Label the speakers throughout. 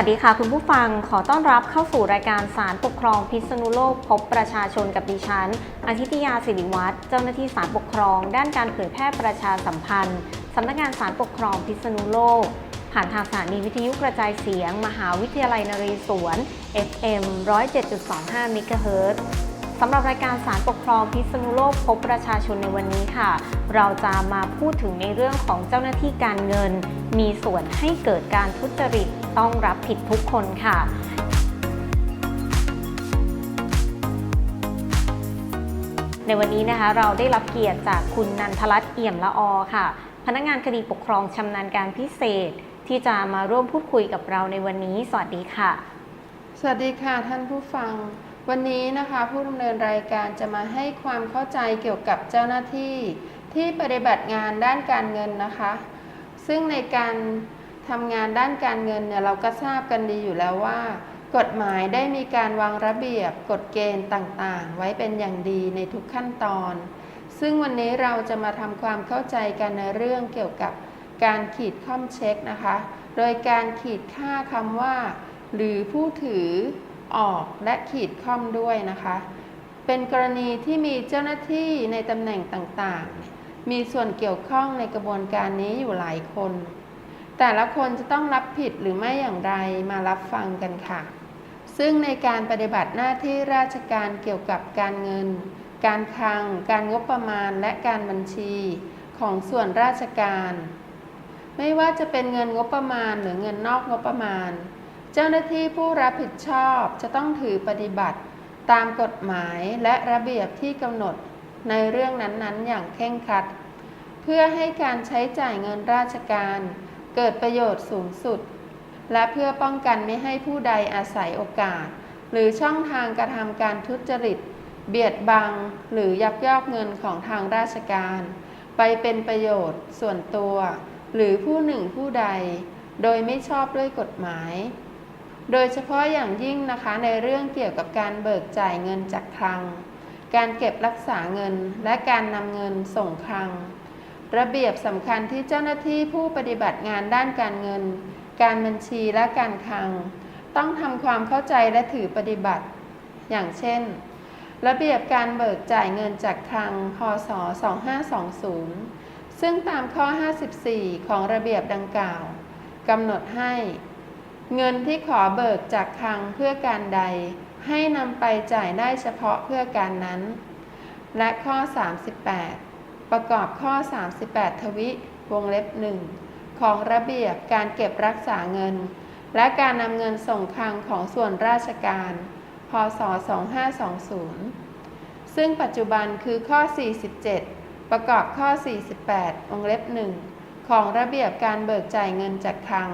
Speaker 1: วัสดีค่ะคุณผู้ฟังขอต้อนรับเข้าสู่รายการสารปกครองพิษณุโลกพบประชาชนกับดิฉันอาทิตยาสิริวัตรเจ้าหน้าที่สารปกครอง ด้านการเผยแพร่ประชาสัมพันธ์สำนักงานสารปกครองพิษณุโลก ผ่านทางสถานีวิทยุกระจายเสียง มหาวิทยาลัยนเรศวร FM 107.25เมกะเฮิรตซ์สำหรับรายการสารปกครองพิษณุโลกพบประชาชนในวันนี้ค่ะ เราจะมาพูดถึงในเรื่องของเจ้าหน้าที่การเงิน มีส่วนให้เกิดการทุจริต ต้องรับผิดทุกคนค่ะในวันนี้นะคะเราได้รับเกียรติจากคุณนันทรัตน์เอี่ยมละอค่ะ พนักงานคดีปกครองชำนาญการพิเศษ ที่จะมาร่วมพูดคุยกับเราในวันนี้ สวัสดีค่ะ
Speaker 2: สวัสดีค่ะท่านผู้ฟัง วันนี้นะคะผู้ดำเนินรายการจะมาให้ความเข้าใจเกี่ยวกับเจ้าหน้าที่ ที่ปฏิบัติงานด้านการเงินนะคะ ซึ่งในการ ทำงานด้านการเงินเนี่ยเราก็ทราบกันดีอยู่แล้วว่า กฎหมายได้มีการวางระเบียบกฎเกณฑ์ต่างๆ ไว้เป็นอย่างดีในทุกขั้นตอน ซึ่งวันนี้เราจะมาทำความเข้าใจกันในเรื่องเกี่ยวกับการขีดข้อมเช็คนะคะ โดยการขีดค่าคำว่า หรือผู้ถือออกและขีดค่อมด้วยนะคะ เป็นกรณีที่มีเจ้าหน้าที่ในตำแหน่งต่างๆ มีส่วนเกี่ยวข้องในกระบวนการนี้อยู่หลายคน แต่ละคนจะต้องรับผิดหรือไม่อย่างไรมารับฟังกันค่ะ ซึ่งในการปฏิบัติหน้าที่ราชการเกี่ยวกับการเงิน การคลัง การงบประมาณและการบัญชีของส่วนราชการ ไม่ว่าจะเป็นเงินงบประมาณหรือเงินนอกงบประมาณ เจ้าหน้าที่ผู้รับผิดชอบจะต้องถือปฏิบัติตามกฎหมายและระเบียบที่กำหนดในเรื่องนั้นๆ อย่างเคร่งครัด เพื่อให้การใช้จ่ายเงินราชการ เกิดประโยชน์สูงสุด และเพื่อป้องกันไม่ให้ผู้ใดอาศัยโอกาส หรือช่องทางกระทำการทุจริต เบียดบัง หรือยักยอกเงินของทางราชการ ไปเป็นประโยชน์ส่วนตัว หรือผู้หนึ่งผู้ใด โดยไม่ชอบด้วยกฎหมาย โดยเฉพาะอย่างยิ่งนะคะในเรื่องเกี่ยวกับการเบิกจ่ายเงินจากคลัง การเก็บรักษาเงินและการนำเงินส่งคลัง ระเบียบสำคัญที่เจ้าหน้าที่ผู้ปฏิบัติงานด้านการเงิน การบัญชีและการคลัง ต้องทำความเข้าใจและถือปฏิบัติ อย่างเช่น ระเบียบการเบิกจ่ายเงินจากคลังพศ 2520 ซึ่งตามข้อ 54 ของระเบียบดังกล่าวกำหนดให้ เงินที่ขอเบิกจากคลังเพื่อการใด ให้นำไปจ่ายได้เฉพาะเพื่อการนั้น และข้อ 38 ประกอบข้อ 38 ทวิวงเล็บหนึ่งของระเบียบการเก็บรักษาเงิน และการนำเงินส่งคลังของส่วนราชการ พศ 2520 ซึ่งปัจจุบันคือข้อ 47 ประกอบข้อ 48วงเล็บหนึ่งของระเบียบการเบิกจ่ายเงินจากคลัง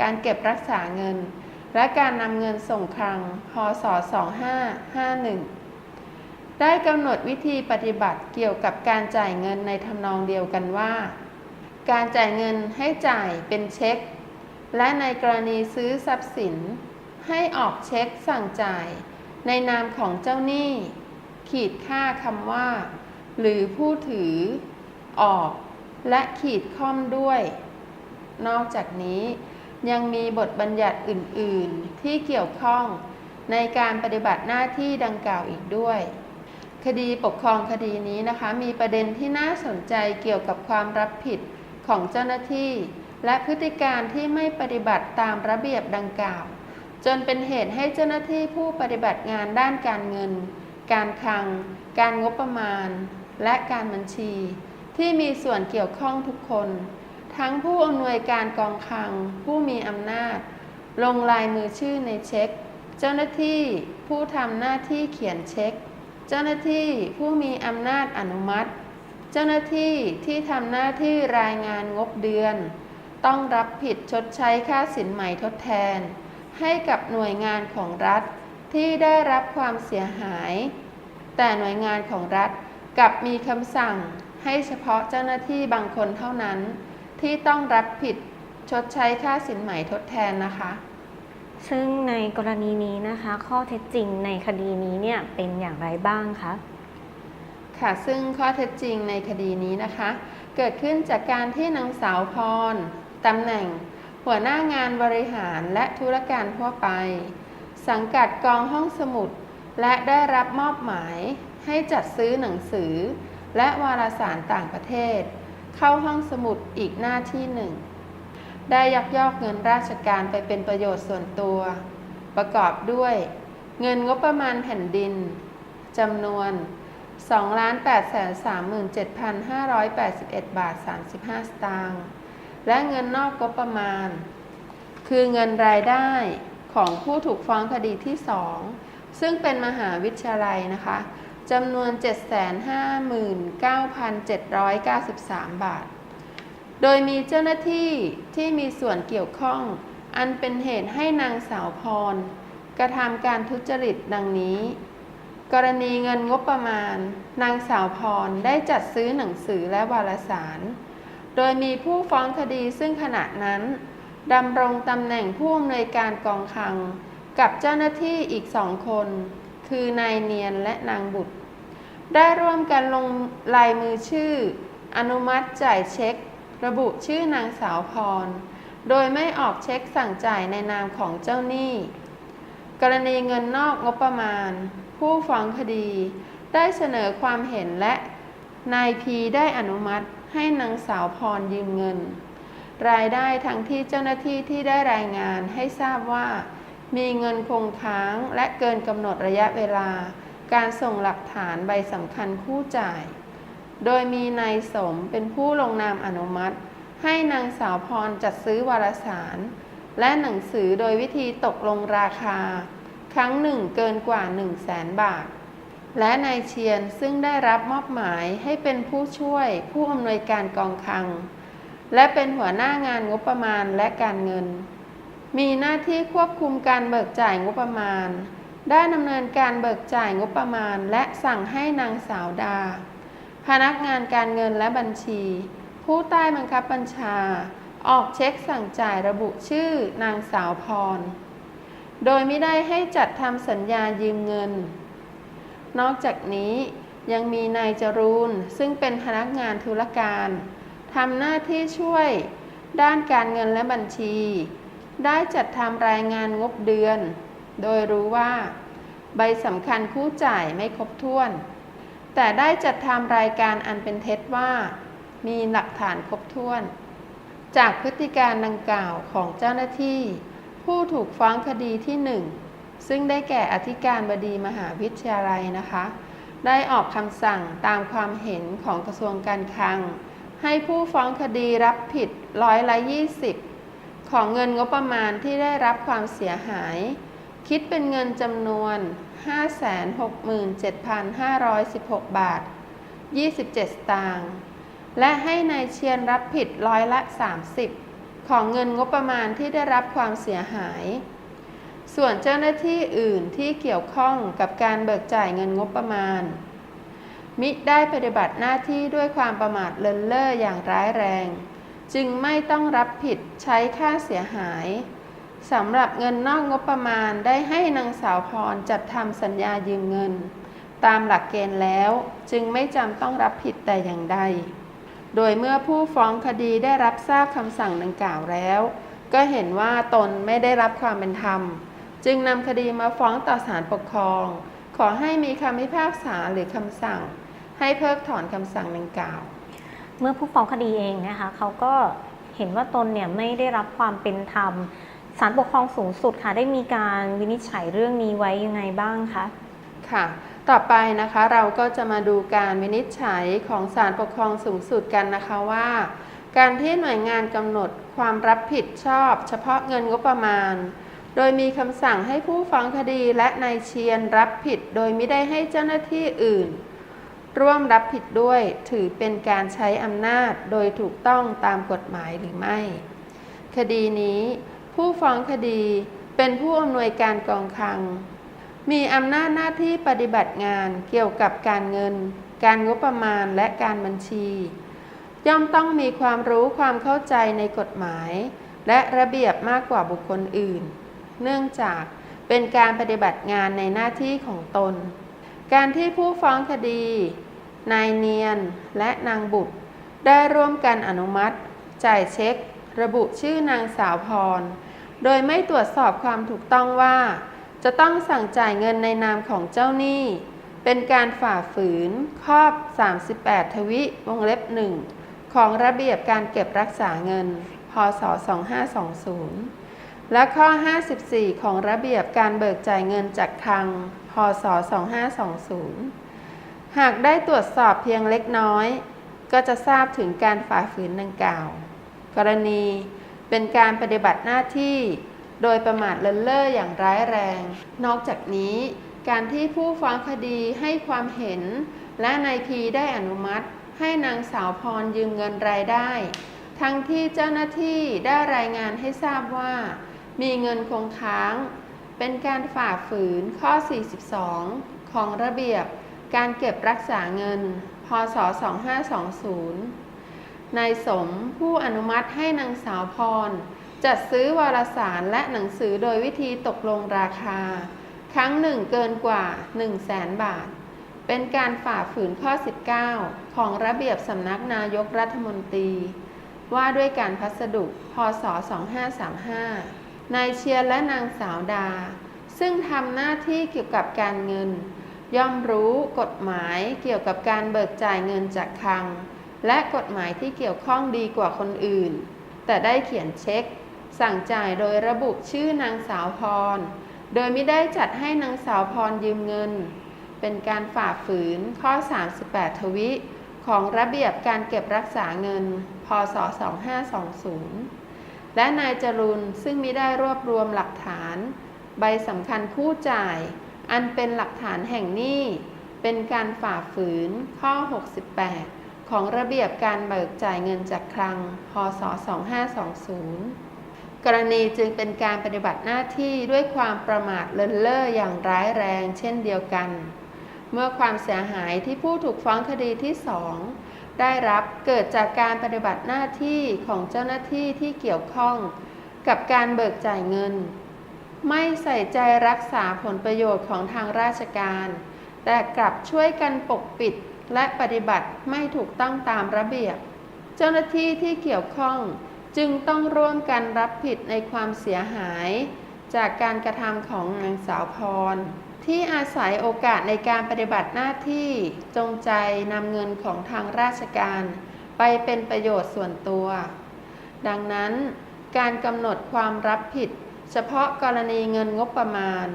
Speaker 2: การเก็บรักษาเงิน และการนำเงินส่งคลัง พศ 2551 ได้กำหนดวิธีปฏิบัติเกี่ยวกับการจ่ายเงินในทำนองเดียวกันว่า การจ่ายเงินให้จ่ายเป็นเช็ค และในกรณีซื้อทรัพย์สิน ให้ออกเช็คสั่งจ่าย ในนามของเจ้าหนี้ ขีดค่าคำว่า หรือผู้ถือ ออก และขีดค่อมด้วย นอกจากนี้ยังมีบทบัญญัติอื่น ๆ ที่เกี่ยวข้องในการปฏิบัติหน้าที่ดังกล่าวอีกด้วย คดีปกครองคดีนี้นะคะ มีประเด็นที่น่าสนใจเกี่ยวกับความรับผิดของเจ้าหน้าที่ และพฤติการที่ไม่ปฏิบัติตามระเบียบดังกล่าว จนเป็นเหตุให้เจ้าหน้าที่ผู้ปฏิบัติงานด้านการเงิน การคลัง การงบประมาณ และการบัญชี ที่มีส่วนเกี่ยวข้องทุกคน ทั้งผู้อำนวยการกองคลัง ผู้มีอำนาจ ลงลายมือชื่อในเช็ค เจ้าหน้าที่ผู้ทำหน้าที่เขียนเช็ค เจ้าหน้าที่ผู้มีอำนาจอนุมัติ เจ้าหน้าที่ที่ทำหน้าที่รายงานงบเดือน ต้องรับผิดชดใช้ค่าสินใหม่ทดแทน ให้กับหน่วยงานของรัฐที่ได้รับความเสียหาย แต่หน่วยงานของรัฐกลับมีคำสั่งให้เฉพาะเจ้าหน้าที่บางคนเท่านั้น ที่ต้องรับผิดชดใช้ค่าสินใหม่ทดแทนนะคะ
Speaker 1: ซึ่งในกรณีนี้นะคะ ข้อเท็จจริงในคดีนี้เนี่ยเป็นอย่างไรบ้างคะ
Speaker 2: ค่ะซึ่งข้อเท็จจริงในคดีนี้นะคะ เกิดขึ้นจากการที่นางสาวพรตำแหน่ง หัวหน้างานบริหารและธุรการทั่วไป สังกัดกองห้องสมุด และได้รับมอบหมายให้จัดซื้อหนังสือ และวารสารต่างประเทศ เข้าห้องสมุดอีกหน้าที่หนึ่ง ได้ยักยอกเงินราชการไปเป็นประโยชน์ส่วนตัว ประกอบด้วย เงินงบประมาณแผ่นดินจำนวน 2,837,581 บาท 35 สตางค์และเงินนอกงบประมาณ คือเงินรายได้ของผู้ถูกฟ้องคดีที่ 2 ซึ่งเป็นมหาวิทยาลัยนะคะจำนวน 759,793 บาท โดยมีเจ้าหน้าที่ที่มีส่วนเกี่ยวข้อง อันเป็นเหตุให้นางสาวพร กระทำการทุจริตดังนี้ กรณีเงินงบประมาณ นางสาวพรได้จัดซื้อหนังสือและวารสาร โดยมีผู้ฟ้องคดีซึ่งขณะนั้นดำรงตำแหน่งผู้อำนวยการกองคลัง กับเจ้าหน้าที่อีกสองคน คือนายเนียนและนางบุตร ได้ร่วมกันลงลายมือชื่อ อนุมัติจ่ายเช็ค ระบุชื่อนางสาวพร โดยไม่ออกเช็คสั่งจ่ายในนามของเจ้าหนี้ กรณีเงินนอกงบประมาณ ผู้ฟ้องคดี ได้เสนอความเห็นและนายพีได้อนุมัติให้นางสาวพรยืมเงิน รายได้ทั้งที่เจ้าหน้าที่ที่ได้รายงานให้ทราบว่า มีเงินคงค้างและเกินกำหนดระยะเวลา การส่งหลักฐานใบสำคัญคู่จ่าย โดยมีนายสมเป็นผู้ลงนามอนุมัติ ให้นางสาวพรจัดซื้อวารสาร และหนังสือโดยวิธีตกลงราคา ครั้งหนึ่งเกินกว่า 1 0 0 0 0แสนบาท และนายเชียนซึ่งได้รับมอบหมายให้เป็นผู้ช่วยผู้อำนวยการกองคลัง และเป็นหัวหน้างานงบประมาณและการเงิน มีหน้าที่ควบคุมการเบิกจ่ายงบประมาณ ได้ดำเนินการเบิกจ่ายงบประมาณ และสั่งให้นางสาวดา พนักงานการเงินและบัญชี ผู้ใต้บังคับบัญชา ออกเช็คสั่งจ่ายระบุชื่อนางสาวพร โดยไม่ได้ให้จัดทำสัญญายืมเงิน นอกจากนี้ยังมีนายจรูนซึ่งเป็นพนักงานธุรการทำหน้าที่ช่วย ด้านการเงินและบัญชี ได้จัดทำรายงานงบเดือน โดยรู้ว่า ใบสำคัญคู่จ่ายไม่ครบถ้วน แต่ได้จัดทำรายการอันเป็นเท็จว่า มีหลักฐานครบถ้วน จากพฤติการดังกล่าวของเจ้าหน้าที่ ผู้ถูกฟ้องคดีที่หนึ่งซึ่งได้แก่อธิการบดีมหาวิทยาลัยนะคะ ได้ออกคำสั่งตามความเห็นของกระทรวงการคลัง ให้ผู้ฟ้องคดีรับผิดร้อยละ 20 ของเงินงบประมาณที่ได้รับความเสียหาย คิดเป็นเงินจำนวน 567,516 บาท 27 สตางค์และให้นายเชียนรับผิดร้อยละ 30 ของเงินงบประมาณที่ได้รับความเสียหาย ส่วนเจ้าหน้าที่อื่นที่เกี่ยวข้องกับการเบิกจ่ายเงินงบประมาณ มิได้ปฏิบัติหน้าที่ด้วยความประมาทเลินเล่ออย่างร้ายแรง จึงไม่ต้องรับผิดใช้ค่าเสียหาย สำหรับเงินนอกงบประมาณได้ให้นางสาวพรจัดทำสัญญายืมเงิน ตามหลักเกณฑ์แล้วจึงไม่จำต้องรับผิดแต่อย่างใด โดยเมื่อผู้ฟ้องคดีได้รับทราบคำสั่งดังกล่าวแล้ว ก็เห็นว่าตนไม่ได้รับความเป็นธรรม จึงนำคดีมาฟ้องต่อศาลปกครอง ขอให้มีคำพิพากษาหรือคำสั่ง ให้เพิกถอนคำสั่งดังกล่าว
Speaker 1: เมื่อผู้ฟ้องคดีเองนะคะเขาก็เห็นว่าตนเนี่ยไม่ได้รับความเป็นธรรม ศาลปกครองสูงสุดค่ะ ได้มีการวินิจฉัยเรื่องนี้ไว้ยังไงบ้างคะ
Speaker 2: ค่ะ ต่อไปนะคะเราก็จะมาดูการวินิจฉัยของศาลปกครองสูงสุดกันนะคะว่า การที่หน่วยงานกำหนดความรับผิดชอบ เฉพาะเงินงบประมาณ โดยมีคำสั่งให้ผู้ฟ้องคดีและนายเชียนรับผิด โดยไม่ได้ให้เจ้าหน้าที่อื่น ร่วมรับผิดด้วยถือเป็นการใช้อำนาจโดยถูกต้องตามกฎหมายหรือไม่ คดีนี้ ผู้ฟ้องคดีเป็นผู้อำนวยการกองคลัง มีอำนาจหน้าที่ปฏิบัติงานเกี่ยวกับการเงิน การงบประมาณและการบัญชี ย่อมต้องมีความรู้ความเข้าใจในกฎหมาย และระเบียบมากกว่าบุคคลอื่น เนื่องจากเป็นการปฏิบัติงานในหน้าที่ของตน การที่ผู้ฟ้องคดี นายเนียนและนางบุตร ได้ร่วมกันอนุมัติ จ่ายเช็ค ระบุชื่อนางสาวพร โดยไม่ตรวจสอบความถูกต้องว่า จะต้องสั่งจ่ายเงินในนามของเจ้าหนี้ เป็นการฝ่าฝืนข้อ38 ทวิวงเล็บหนึ่งของระเบียบการเก็บรักษาเงิน พศ 2520 และข้อ 54 ของระเบียบการเบิกจ่ายเงินจากคลังพศ 2520 หากได้ตรวจสอบเพียงเล็กน้อย ก็จะทราบถึงการฝ่าฝืนดังกล่าว กรณี เป็นการปฏิบัติหน้าที่โดยประมาทเลินเล่ออย่างร้ายแรง นอกจากนี้การที่ผู้ฟ้องคดีให้ความเห็น และนายพีได้อนุมัติ ให้นางสาวพรยืมเงินรายได้ ทั้งที่เจ้าหน้าที่ได้รายงานให้ทราบว่า มีเงินคงค้าง เป็นการฝ่าฝืนข้อ 42 ของระเบียบการเก็บรักษาเงิน พศ 2520 นายสมผู้อนุมัติให้นางสาวพร จัดซื้อวารสารและหนังสือโดยวิธีตกลงราคา ครั้งหนึ่งเกินกว่า 1 0 0 0 0แสนบาท เป็นการฝ่าฝืนข้อ 19 ของระเบียบสำนักนายกรัฐมนตรี ว่าด้วยการพัสดุ พศ 2535 นายเชียร์และนางสาวดา ซึ่งทำหน้าที่เกี่ยวกับการเงิน ย่อมรู้กฎหมายเกี่ยวกับการเบิกจ่ายเงินจากคลัง และกฎหมายที่เกี่ยวข้องดีกว่าคนอื่น แต่ได้เขียนเช็ค สั่งจ่ายโดยระบุชื่อนางสาวพร โดยไม่ได้จัดให้นางสาวพรยืมเงิน เป็นการฝ่าฝืนข้อ 38 ทวิของระเบียบการเก็บรักษาเงิน พศ 2520 และนายจรุนซึ่งมิได้รวบรวมหลักฐาน ใบสำคัญคู่จ่าย อันเป็นหลักฐานแห่งหนี้ เป็นการฝ่าฝืนข้อ 68 ของระเบียบการเบิกจ่ายเงินจากคลัง พศ 2520 กรณีจึงเป็นการปฏิบัติหน้าที่ด้วยความประมาทเลินเล่ออย่างร้ายแรงเช่นเดียวกัน เมื่อความเสียหายที่ผู้ถูกฟ้องคดีที่สองได้รับเกิดจากการปฏิบัติหน้าที่ของเจ้าหน้าที่ที่เกี่ยวข้องกับการเบิกจ่ายเงิน ไม่ใส่ใจรักษาผลประโยชน์ของทางราชการ แต่กลับช่วยกันปกปิด และปฏิบัติไม่ถูกต้องตามระเบียบ เจ้าหน้าที่ที่เกี่ยวข้องจึงต้องร่วมกันรับผิดในความเสียหาย จากการกระทำของนางสาวพร ที่อาศัยโอกาสในการปฏิบัติหน้าที่จงใจนำเงินของทางราชการ ไปเป็นประโยชน์ส่วนตัว ดังนั้นการกำหนดความรับผิด เฉพาะกรณีเงินงบประมาณ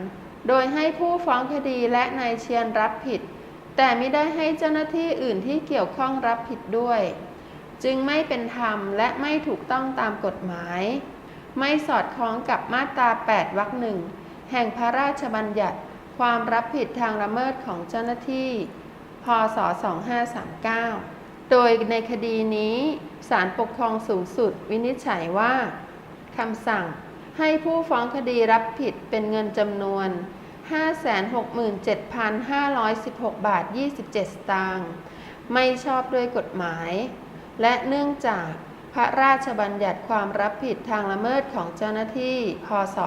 Speaker 2: โดยให้ผู้ฟ้องคดีและนายเชียนรับผิด แต่ไม่ได้ให้เจ้าหน้าที่อื่นที่เกี่ยวข้องรับผิดด้วย จึงไม่เป็นธรรมและไม่ถูกต้องตามกฎหมาย ไม่สอดคล้องกับมาตรา 8 วรรคหนึ่งแห่งพระราชบัญญัติความรับผิดทางละเมิดของเจ้าหน้าที่ พศ 2539 โดยในคดีนี้ศาลปกครองสูงสุดวินิจฉัยว่าคำสั่งให้ผู้ฟ้องคดีรับผิดเป็นเงินจำนวน 567,516 บาท 27 สตางค์ไม่ชอบด้วยกฎหมาย และเนื่องจากพระราชบัญญัติความรับผิดทางละเมิดของเจ้าหน้าที่ พศ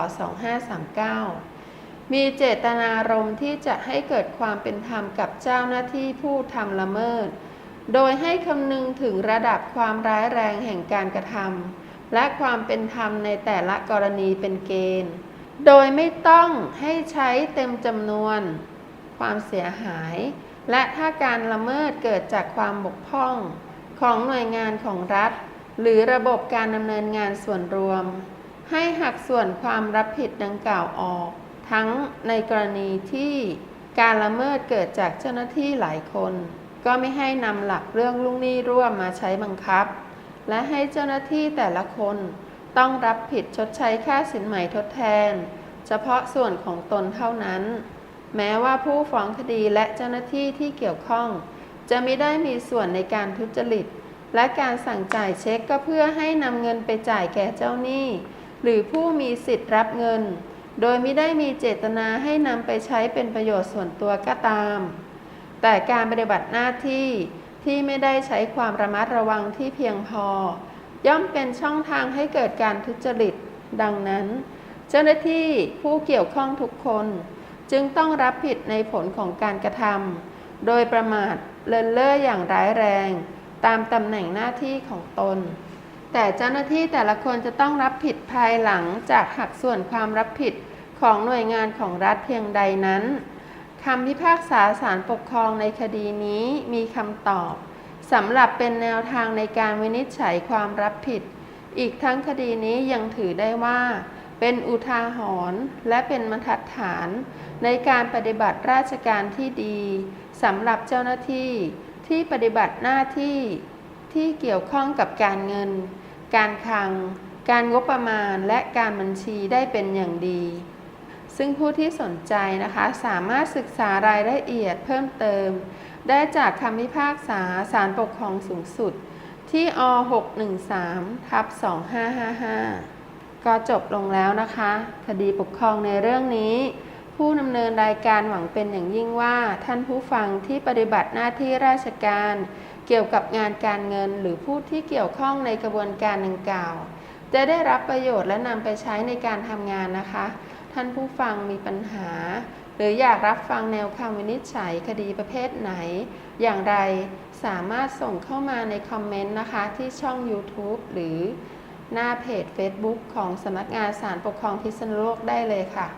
Speaker 2: 2539 มีเจตนารมณ์ที่จะให้เกิดความเป็นธรรมกับเจ้าหน้าที่ผู้ทำละเมิด โดยให้คำนึงถึงระดับความร้ายแรงแห่งการกระทำและความเป็นธรรมในแต่ละกรณีเป็นเกณฑ์ โดยไม่ต้องให้ใช้เต็มจำนวนความเสียหาย และถ้าการละเมิดเกิดจากความบกพร่องของหน่วยงานของรัฐ หรือระบบการดำเนินงานส่วนรวม ให้หักส่วนความรับผิดดังกล่าวออก ทั้งในกรณีที่การละเมิดเกิดจากเจ้าหน้าที่หลายคน ก็ไม่ให้นำหลักเรื่องลูกหนี้ร่วมมาใช้บังคับ และให้เจ้าหน้าที่แต่ละคน ต้องรับผิดชดใช้ค่าสินใหม่ทดแทน เฉพาะส่วนของตนเท่านั้น แม้ว่าผู้ฟ้องคดีและเจ้าหน้าที่ที่เกี่ยวข้อง จะไม่ได้มีส่วนในการทุจริต และการสั่งจ่ายเช็คก็เพื่อให้นำเงินไปจ่ายแก่เจ้าหนี้ หรือผู้มีสิทธิ์รับเงิน โดยไม่ได้มีเจตนาให้นำไปใช้เป็นประโยชน์ส่วนตัวก็ตาม แต่การปฏิบัติหน้าที่ที่ไม่ได้ใช้ความระมัดระวังที่เพียงพอ ย่อมเป็นช่องทางให้เกิดการทุจริต ดังนั้น เจ้าหน้าที่ผู้เกี่ยวข้องทุกคน จึงต้องรับผิดในผลของการกระทำโดยประมาทเลินเล่ออย่างร้ายแรง ตามตำแหน่งหน้าที่ของตน แต่เจ้าหน้าที่แต่ละคนจะต้องรับผิดภายหลังจากหักส่วนความรับผิดของหน่วยงานของรัฐเพียงใดนั้นคำพิพากษาศาลปกครองในคดีนี้มีคำตอบ สำหรับเป็นแนวทางในการวินิจฉัยความรับผิด อีกทั้งคดีนี้ยังถือได้ว่า เป็นอุทาหรณ์และเป็นบรรทัดฐาน ในการปฏิบัติราชการที่ดีสำหรับเจ้าหน้าที่ที่ปฏิบัติหน้าที่ที่เกี่ยวข้องกับการเงิน การคลัง การงบประมาณและการบัญชีได้เป็นอย่างดี ซึ่งผู้ที่สนใจนะคะสามารถศึกษารายละเอียดเพิ่มเติม ได้จากคำพิพากษาศาลปกครองสูงสุด ที่อ613ทับ2555 ก็จบลงแล้วนะคะ คดีปกครองในเรื่องนี้ ผู้ดำเนินรายการหวังเป็นอย่างยิ่งว่าท่านผู้ฟังที่ปฏิบัติหน้าที่ราชการ เกี่ยวกับงานการเงิน หรือผู้ที่เกี่ยวข้องในกระบวนการดังกล่าว จะได้รับประโยชน์และนำไปใช้ในการทำงานนะคะ ท่านผู้ฟังมีปัญหา หรืออยากรับฟังแนวคำวินิจฉัยคดีประเภทไหน อย่างไรสามารถส่งเข้ามาในคอมเมนต์นะคะ ที่ช่อง YouTube หรือหน้าเพจ Facebook ของสำนักงานศาลปกครองพิษณุโลกได้เลยค่ะ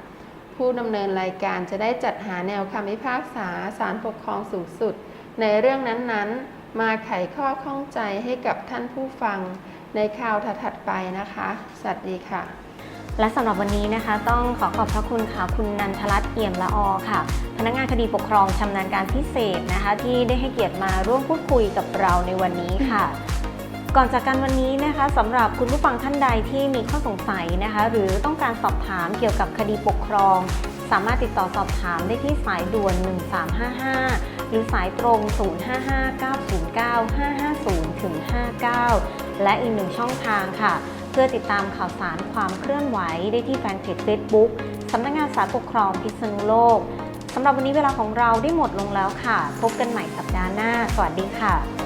Speaker 2: ผู้ดำเนินรายการจะได้จัดหาแนวคำพิพากษาศาลปกครองสูงสุด ในเรื่องนั้นๆ มาไขข้อข้องใจให้กับท่านผู้ฟังในคราวถัดๆไปนะคะ สวัสดีค่ะ
Speaker 1: และสำหรับวันนี้นะคะ ต้องขอขอบพระคุณค่ะคุณนันทรัตน์เอี่ยมละอค่ะ พนักงานคดีปกครองชำนาญการพิเศษนะคะ ที่ได้ให้เกียรติมาร่วมพูดคุยกับเราในวันนี้ค่ะ ก่อนจากกันวันนี้นะคะสำหรับคุณผู้ฟังท่านใดที่มีข้อสงสัยนะคะ หรือต้องการสอบถามเกี่ยวกับคดีปกครอง สามารถติดต่อสอบถามได้ที่สายด่วน 1355 หรือสายตรง 055-909-550-59 และอีกหนึ่งช่องทางค่ะ เพื่อติดตามข่าวสารความเคลื่อนไหวได้ที่แฟนเพจ Facebook สำนักงานสารปกครองพิษณุโลกสำหรับวันนี้เวลาของเราได้หมดลงแล้วค่ะ พบกันใหม่สัปดาห์หน้า สวัสดีค่ะ